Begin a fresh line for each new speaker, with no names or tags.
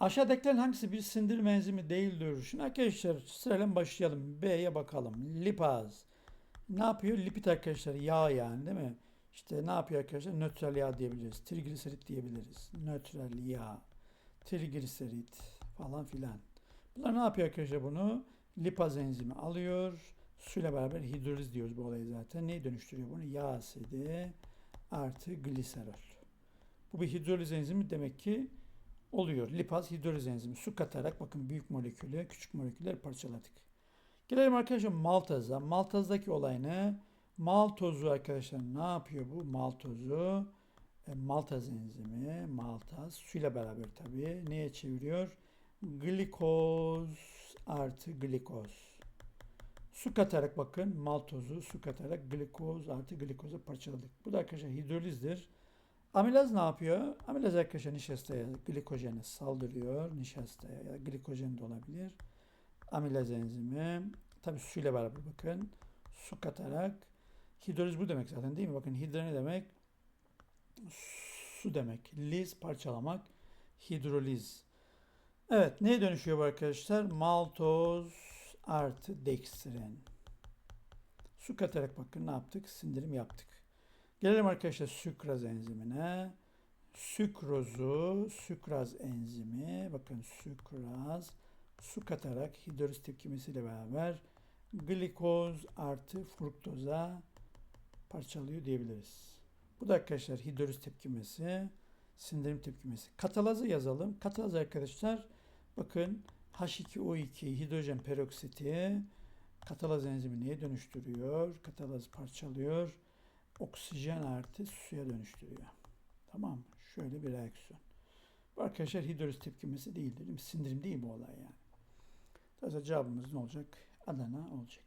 Aşağıdakilerin hangisi bir sindirim enzimi değildir? Şimdi arkadaşlar sırayla başlayalım. B'ye bakalım. Lipaz. Ne yapıyor? Lipid arkadaşlar yağ yani değil mi? İşte ne yapıyor arkadaşlar? Nötral yağ diyebiliriz. Trigliserit diyebiliriz. Nötral yağ. Trigliserit falan filan. Bunlar ne yapıyor arkadaşlar bunu? Lipaz enzimi alıyor. Suyla beraber hidroliz diyoruz bu olayı zaten. Neyi dönüştürüyor bunu? Yağ asidi artı gliserol. Bu bir hidroliz enzimi demek ki oluyor. Lipaz hidroliz enzimi. Su katarak bakın büyük molekülü, küçük moleküller parçaladık. Gelelim arkadaşlar maltaza. Maltazdaki olay ne? Maltozu arkadaşlar ne yapıyor bu? Maltozu e, maltaz enzimi, maltaz suyla beraber tabii neye çeviriyor? Glikoz artı glikoz. Su katarak bakın maltozu su katarak glikoz artı glikoza parçaladık. Bu da arkadaşlar hidrolizdir. Amilaz ne yapıyor? Amilaz arkadaşlar nişastaya glikojeni saldırıyor. Nişastaya ya glikojen de olabilir. Amilaz enzimi. Tabi suyla beraber bakın. Su katarak. Hidroliz bu demek zaten değil mi? Bakın hidro ne demek? Su demek. Liz parçalamak. Hidroliz. Evet neye dönüşüyor bu arkadaşlar? Maltoz artı dekstren. Su katarak bakın ne yaptık? Sindirim yaptık. Gelelim arkadaşlar sükraz enzimine. Sükrozu, sükraz enzimi, bakın sükraz, su katarak hidroliz tepkimesiyle beraber glikoz artı fruktoza parçalıyor diyebiliriz. Bu da arkadaşlar hidroliz tepkimesi, sindirim tepkimesi. Katalazı yazalım. Katalaz arkadaşlar bakın H2O2 hidrojen peroksiti katalaz enzimi neye dönüştürüyor? Katalaz parçalıyor oksijen artı suya dönüştürüyor. Tamam mı? Şöyle bir reaksiyon. Bu arkadaşlar hidroliz tepkimesi değildir. Değil mi? Sindirim değil bu olay yani. Dolayısıyla cevabımız ne olacak? Adana olacak.